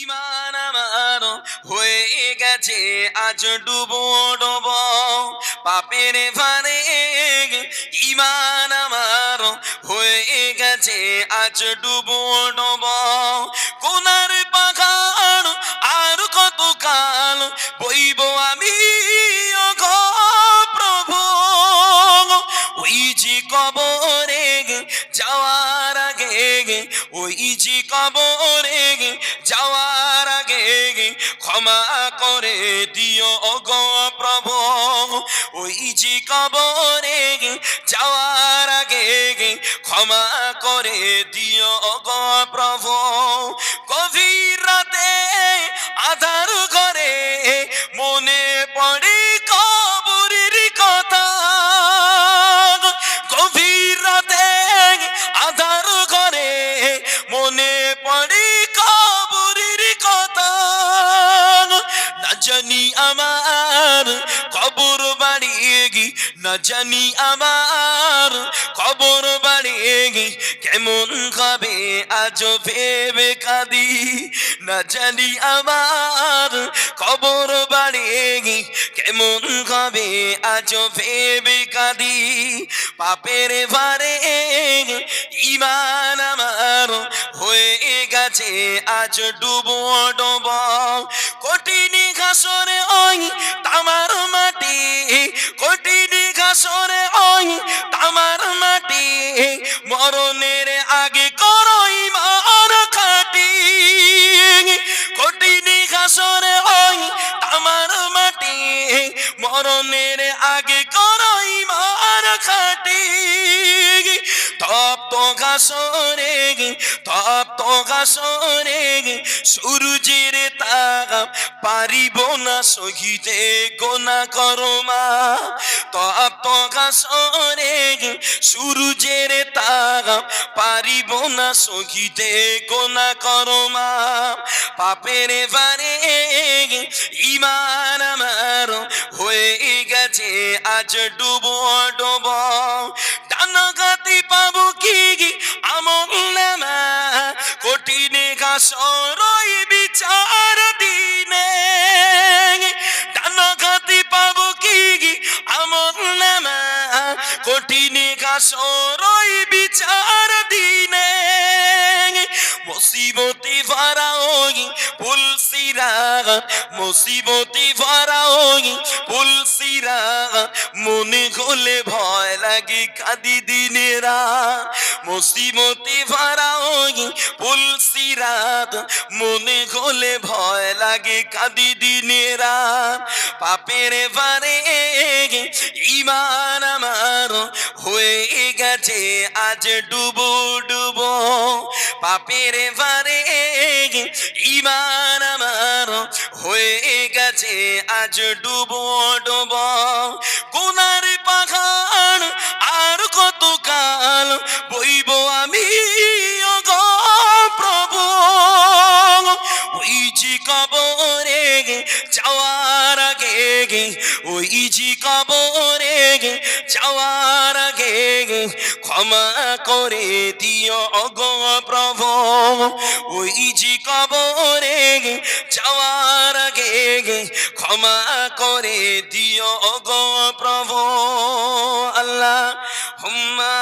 ইমান আমার হয়ে গেছে, আজ ডুবো ডুব। পাপের ভারে ইমান আমার হয়ে গেছে, আজ ডুবো ডুব। কোনার পাখাড় আর কত কাল বইব আমি? আগে, ওই যে কবরে যাওয়ার আগে ক্ষমা করে দিও অগ প্রভু। ওই যে কবরে যাওয়ার আগে ক্ষমা করে দিও অগ প্রভু। পড়ে কবরের কথা। না জানি আমার কবর বাড়িয়ে গি, না জানি আমার কবর বাড়িয়ে গি, কেমন হবে আজ ভেবে কাঁদি। না জানি আমার কবর বাড়িয়ে গি, কেমন হবে আজ ভেবে কাঁদি। পাপের ভারে ইমান আমার হয়ে গেছে, আজ ডুবো ডুব কঠিন ঘাসরে ওই তামার মাটি কঠিন ঘাসরে ওই তামার মাটি। মরণের আগে করই মার খাটি। কঠিন ঘাসরে ওই তামার মাটি, মরণের আগে করই মার খাটি। তপ্ত ঘাসরে তপ্ত ঘাসরে সূর্যের তাপ পারিব না সহিতে গোনা করমা। তপ্ত ঘাসরে সূর্যের তাপ পারিব না সহিতে গোনা করমা। পাপের বারে ইমান আমার হয়ে গেছে, আজ ডুবো ডুবো। ডানাগাতি পাবো কি আমল নামা কঠিন ঘাসরই বিচার দিনে। ডানাগাতি পাবো কি আমল নামা কঠিন ঘাসরই বিচার দিনে। মুসিবতি ভরাওই পুলসিরা মুসিবতি ভরা ভরাওই পুলসিরা মনে হলে ভয় লাগে কাদি দিনেরা মুসিবতি ভরা ভরাওই পুলসিরাত মনে হলে ভয় লাগে কাদি দিনেরা পাপের বারে ইমান আমার হয়ে গেছে, আজ ডুবো ডুবো। পাপের বারে ইমান আমার হয়ে গেছে, আজ ডুবো ডুবো। কোনার পাখান আর কত কাল বইব আমি? প্রভু, ওই কবরে যাওয়ার আগে ওই যে কবরে যাওয়ার আগে ক্ষমা করে দিও অগ প্রভু। ওই যে কবরে যাওয়ার আগে ক্ষমা করে দিও অগ প্রভু। আল্লাহ হুম্মা